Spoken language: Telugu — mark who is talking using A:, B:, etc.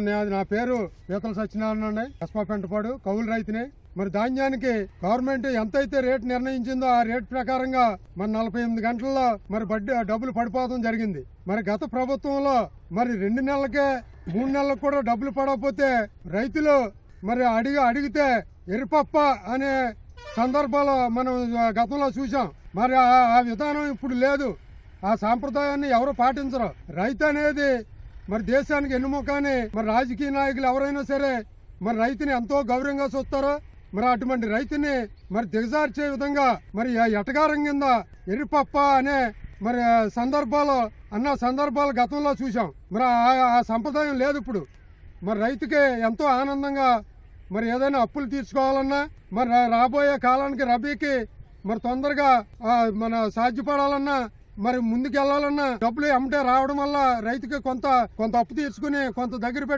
A: నా- పేరు పీతల సత్యనారాయణ కస్మా పెంటపాడు కౌలు రైతుని. మరి ధాన్యానికి గవర్నమెంట్ ఎంతైతే రేట్ నిర్ణయించిందో ఆ రేట్ ప్రకారంగా మరి నలభై ఎనిమిది గంటల్లో మరి బడ్డీ డబ్బులు పడిపోవడం జరిగింది. మరి గత ప్రభుత్వంలో మరి రెండు నెలలకే మూడు నెలలకు కూడా డబ్బులు పడకపోతే రైతులు మరి అడిగి అడిగితే ఎరిపప్ప అనే సందర్భాలు మనం గతంలో చూసాం మరి ఆ- ఆ విధానం ఇప్పుడు లేదు. ఆ సాంప్రదాయాన్ని ఎవరు పాటించరు. రైతు అనేది మరి దేశానికి ఎన్నుముకని మరి రాజకీయ నాయకులు ఎవరైనా సరే మరి రైతుని ఎంతో గౌరవంగా చూస్తారో? మరి అటువంటి రైతుని మరి దిగజార్చే విధంగా మరి ఆ ఎటగారం కింద ఎర్రిపప్ప అనే మరి ఆ సందర్భాలు అన్న సందర్భాలు గతంలో చూసాం మరి ఆ- ఆ సంప్రదాయం లేదు ఇప్పుడు. మరి రైతుకి ఎంతో ఆనందంగా మరి ఏదైనా అప్పులు తీర్చుకోవాలన్నా మరి రాబోయే కాలానికి రబీకి మరి తొందరగా మన సాధ్యపడాలన్నా మరి ముందుకు డబ్బులు ఎమ్మటే రావడం వల్ల రైతుకి కొంత కొంత అప్పు తీర్చుకుని కొంత దగ్గర పెట్టి